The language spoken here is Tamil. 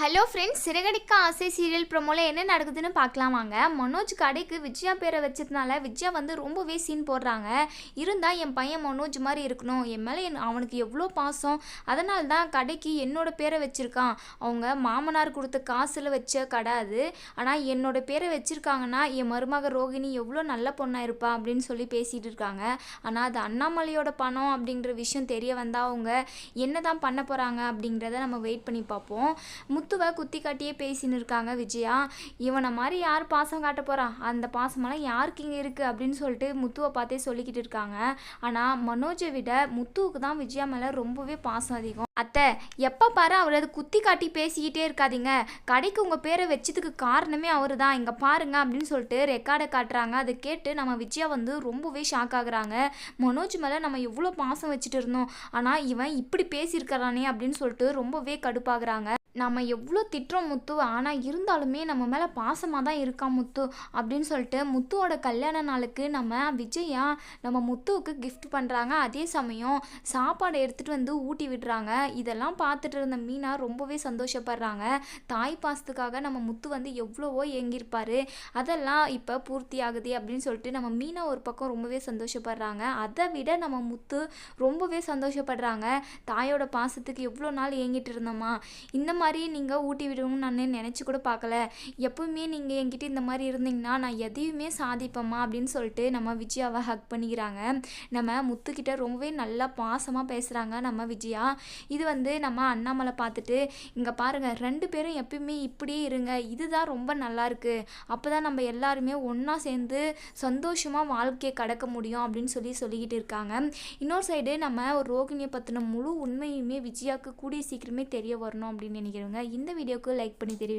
ஹலோ ஃப்ரெண்ட்ஸ் சிறகடிக்க ஆசை சீரியல் ப்ரொமோவில் என்ன நடக்குதுன்னு பார்க்கலாம் வாங்க. மனோஜ் கடைக்கு விஜயா பேரை வச்சதுனால விஜயா வந்து ரொம்பவே சீன் போடுறாங்க. இருந்தால் என் பையன் மனோஜ் மாதிரி இருக்கணும். என் மேலே என் அவனுக்கு எவ்வளோ பாசம். அதனால தான் கடைக்கு என்னோட பேரை வச்சுருக்கான். அவங்க மாமனார் கொடுத்த காசில் வச்ச கடை அது. ஆனால் என்னோட பேரை வச்சுருக்காங்கன்னா என் மருமக ரோகிணி எவ்வளோ நல்ல பொண்ணாக இருப்பா அப்படின்னு சொல்லி பேசிகிட்டு இருக்காங்க. ஆனால் அது அண்ணாமலையோட பணம் அப்படிங்கிற விஷயம் தெரிய வந்தால் அவங்க என்ன தான் பண்ண போகிறாங்க அப்படிங்கிறத நம்ம வெயிட் பண்ணி பார்ப்போம். முத் முத்துவை குத்தி காட்டியே பேசின்னு இருக்காங்க விஜயா. இவனை மாதிரி யார் பாசம் காட்ட போறா? அந்த பாசமெல்லாம் யாருக்கு இங்கே இருக்குது அப்படின்னு சொல்லிட்டு முத்துவை பார்த்தே சொல்லிக்கிட்டு இருக்காங்க. ஆனால் மனோஜை விட முத்துவுக்கு தான் விஜயா மேலே ரொம்பவே பாசம் அதிகம். அத்தை எப்போ பாரு அவர் அது குத்தி காட்டி பேசிக்கிட்டே இருக்காதீங்க. கடைக்கு உங்கள் பேரை வச்சதுக்கு காரணமே அவர் தான் இங்கே பாருங்க அப்படின்னு சொல்லிட்டு ரெக்கார்டை காட்டுறாங்க. அதை கேட்டு நம்ம விஜயா வந்து ரொம்பவே ஷாக் ஆகுறாங்க. மனோஜ் மேலே நம்ம எவ்வளோ பாசம் வச்சுட்டு இருந்தோம். ஆனால் இவன் இப்படி பேசியிருக்கிறானே அப்படின்னு சொல்லிட்டு ரொம்பவே கடுப்பாகிறாங்க. நம்ம எவ்வளோ திட்டுறோம் முத்து ஆனால் இருந்தாலுமே நம்ம மேலே பாசமாக தான் இருக்கான் முத்து அப்படின்னு சொல்லிட்டு முத்துவோட கல்யாண நாளுக்கு நம்ம விஜயா நம்ம முத்துவுக்கு கிஃப்ட் பண்ணுறாங்க அதே சமயம் சாப்பாடை எடுத்துகிட்டு வந்து ஊட்டி விடுறாங்க. இதெல்லாம் பார்த்துட்டு இருந்த மீனா ரொம்பவே சந்தோஷப்படுறாங்க. தாய் பாசத்துக்காக நம்ம முத்து வந்து எவ்வளவோ ஏங்கியிருப்பாரு. அதெல்லாம் இப்போ பூர்த்தி ஆகுது அப்படின்னு சொல்லிட்டு நம்ம மீனா ஒரு பக்கம் ரொம்பவே சந்தோஷப்படுறாங்க. அதை விட நம்ம முத்து ரொம்பவே சந்தோஷப்படுறாங்க. தாயோட பாசத்துக்கு எவ்வளோ நாள் ஏங்கிட்டு இருந்தோமா? இந்த மாதிரி மாதிரி நீங்கள் ஊட்டி விடணும்னு நான் நினச்சி கூட பார்க்கல. எப்பவுமே நீங்கள் என்கிட்ட இந்த மாதிரி இருந்தீங்கன்னா நான் எதையுமே சாதிப்பேம்மா அப்படின்னு சொல்லிட்டு நம்ம விஜயாவை ஹக் பண்ணிக்கிறாங்க. நம்ம முத்துக்கிட்ட ரொம்பவே நல்லா பாசமாக பேசுகிறாங்க நம்ம விஜயா. இது வந்து நம்ம அண்ணாமலை பார்த்துட்டு இங்கே பாருங்கள் ரெண்டு பேரும் எப்பயுமே இப்படியே இருங்க. இதுதான் ரொம்ப நல்லா இருக்குது அப்போ தான் நம்ம எல்லாருமே ஒன்றா சேர்ந்து சந்தோஷமாக வாழ்க்கையை கடக்க முடியும் அப்படின்னு சொல்லி சொல்லிக்கிட்டு இருக்காங்க. இன்னொரு சைடு நம்ம ஒரு ரோகிணியை பற்றின முழு உண்மையுமே விஜயாவுக்கு கூடிய சீக்கிரமே தெரிய வரணும் அப்படின்னு நினைக்கிறேன். பண்ணிக்கிறவங்க இந்த வீடியோக்கு லைக் பண்ணி தெரிவிங்க.